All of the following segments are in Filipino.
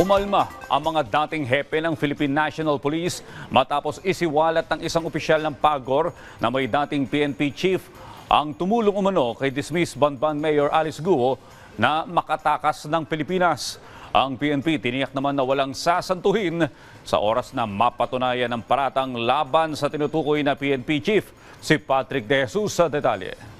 Umalma ang mga dating hepe ng Philippine National Police matapos isiwalat ng isang opisyal ng PAGOR na may dating PNP chief ang tumulong umano kay dismissed Banban Mayor Alice Guo na makatakas ng Pilipinas. Ang PNP tiniyak naman na walang sasantuhin sa oras na mapatunayan ng paratang laban sa tinutukoy na PNP chief si Patrick De Jesus sa detalye.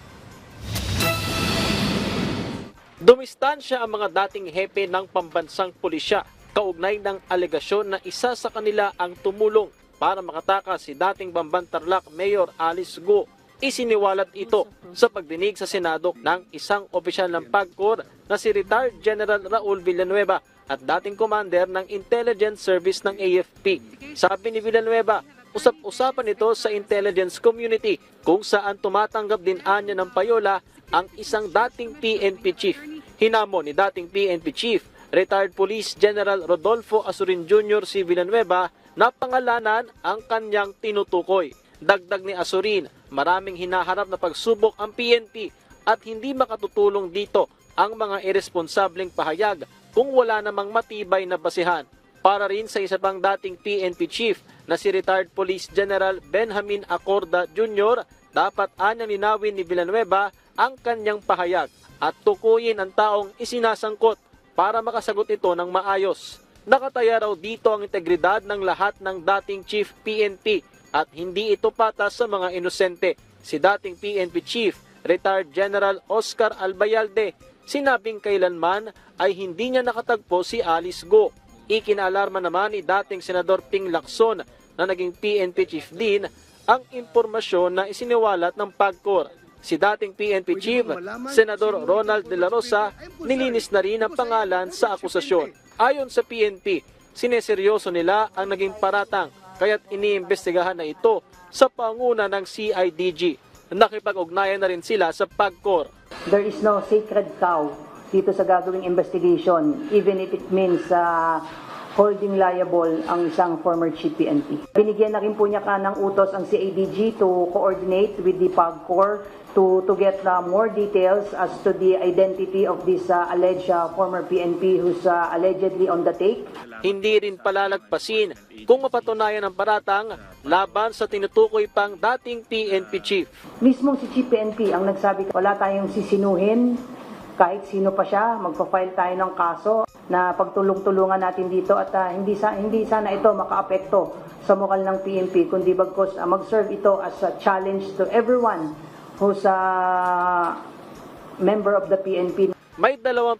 Dumistansya ang mga dating hepe ng pambansang pulisya kaugnay ng alegasyon na isa sa kanila ang tumulong para makatakas si dating Bamban Tarlac Mayor Alice Go. Isiniwalat ito sa pagdinig sa Senado ng isang opisyal ng PAGCOR na si retired General Raul Villanueva at dating commander ng Intelligence Service ng AFP. Sabi ni Villanueva, usap-usapan ito sa intelligence community kung saan tumatanggap din anya ng payola ang isang dating PNP chief. Hinamo ni dating PNP chief, retired Police General Rodolfo Asurin Jr. si Villanueva na pangalanan ang kanyang tinutukoy. Dagdag ni Asurin, maraming hinaharap na pagsubok ang PNP at hindi makatutulong dito ang mga irresponsableng pahayag kung wala namang matibay na basihan. Para rin sa isa pang dating PNP chief na si retired Police General Benjamin Acorda Jr., dapat anyang linawin ni Villanueva ang kanyang pahayag at tukuyin ang taong isinasangkot para makasagot ito ng maayos. Nakataya raw dito ang integridad ng lahat ng dating Chief PNP at hindi ito patas sa mga inosente. Si dating PNP Chief, retired General Oscar Albayalde, sinabing kailanman ay hindi niya nakatagpo si Alice Go. Ikinaalarma naman ni dating Senador Ping Lacson na naging PNP Chief din ang impormasyon na isiniwalat ng PAGCOR. Si dating PNP Chief, Senador Ronald De La Rosa, nilinis na rin ang pangalan sa akusasyon. Ayon sa PNP, sineseryoso nila ang naging paratang kaya't iniimbestigahan na ito sa panguna ng CIDG. Nakipag-ugnayan na rin sila sa PAGCOR. There is no sacred cow dito sa gagawing investigation, even if it means uh, holding liable ang isang former chief PNP. Binigyan na rin po niya ka ng utos ang CADG to coordinate with the PAGCOR to, to get uh, more details as to the identity of this uh, alleged uh, former PNP who's uh, allegedly on the take. Hindi rin palalagpasin kung mapatunayan ang paratang laban sa tinutukoy pang dating PNP chief. Mismong si Chief PNP ang nagsabi, wala tayong sisinuhin kahit sino pa siya, magpa-file tayo ng kaso na pagtulong-tulungan natin dito at ah, hindi sa hindi sana ito makaapekto sa mukal ng PNP kundi bagkos ah, mag-serve ito as a challenge to everyone who's a member of the PNP. May 29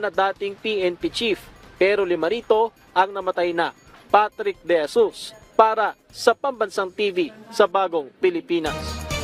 na dating PNP chief pero lima rito ang namatay na. Patrick De Jesus para sa Pambansang TV sa Bagong Pilipinas.